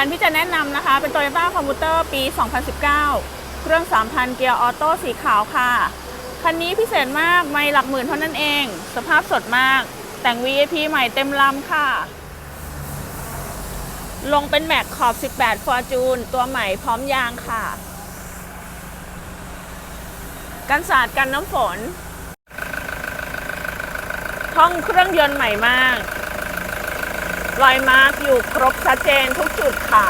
คันที่จะแนะนำนะคะ เป็น Toyota Commuter ปี 2019 เครื่อง 3,000 เกียร์ออโต้สีขาวค่ะ คันนี้พิเศษมากไม่หลักหมื่นเท่านั้นเอง สภาพสดมาก แต่ง VIP ใหม่เต็มลำค่ะ ลงเป็นแม็กขอบ 18 Fortune ตัวใหม่พร้อมยางค่ะ กันสาดกันน้ำฝนห้องเครื่องยนต์ใหม่มาก รอยมาร์กอยู่ครบชัดเจนทุกจุดค่ะ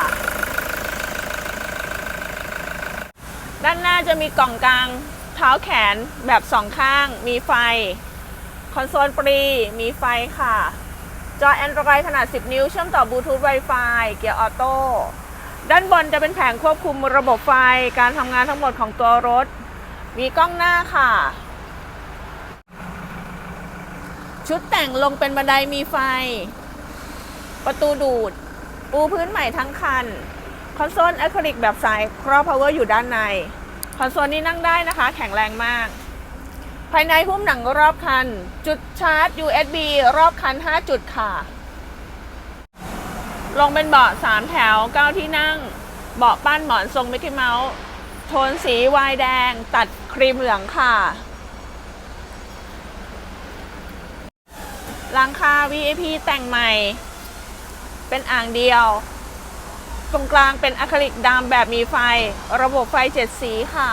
ด้านหน้าจะมีกล่องกลางเท้าแขนแบบสองข้าง มีไฟ คอนโซลปรี มีไฟค่ะ จอ Android ขนาด 10 นิ้ว เชื่อมต่อบลูทูธ Wi-Fi เกียร์ออโต้ด้านบนจะเป็นแผงควบคุมระบบไฟการทำงานทั้งหมดของตัวรถ มีกล้องหน้าค่ะ ชุดแต่งลงเป็นบันไดมีไฟ ประตูดูด ปูพื้นใหม่ทั้งคัน คอนโซลอะคริลิกแบบใสครอบพาวเวอร์อยู่ด้านใน คอนโซลนี้นั่งได้นะคะ แข็งแรงมาก ภายในหุ้มหนังรอบคัน จุดชาร์จ USB รอบคัน 5 จุดค่ะ ลงเป็นเบาะ 3 แถว 9 ที่นั่ง เบาะปั้นหมอนทรงมิกกี้เมาส์โทนสีวายแดง ตัดครีมเหลืองค่ะหลังคา VIP แต่งใหม่ เป็นอ่างเดียว ตรงกลางเป็นอะคริลิกดำแบบมีไฟ ระบบไฟ7สีค่ะ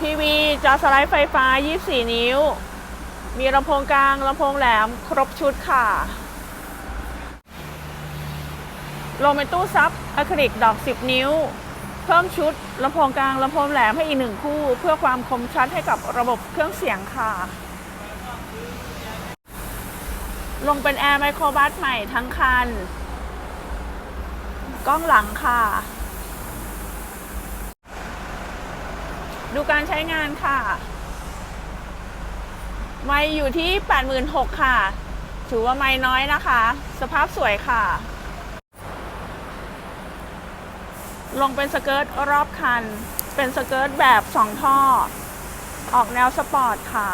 ทีวีจอสไลด์ไฟฟ้า 24 นิ้ว มีลำโพงกลางลำโพงแหลมครบชุดค่ะลงเป็นตู้ซับอะคริลิกดอก 10 นิ้ว เพิ่มชุดลำโพงกลางลำโพงแหลมให้อีกหนึ่งคู่ เพื่อความคมชัดให้กับระบบเครื่องเสียงค่ะ ลงเป็นแอร์ไมโครบัสใหม่ทั้งคัน กล้องหลังค่ะ ดูการใช้งานค่ะ ไม่อยู่ที่ 86,000ค่ะ ถือว่าไม่น้อยนะคะ สภาพสวยค่ะ ลงเป็นสเกิร์ตรอบคัน เป็นสเกิร์ตแบบ2ท่อ ออกแนวสปอร์ตค่ะ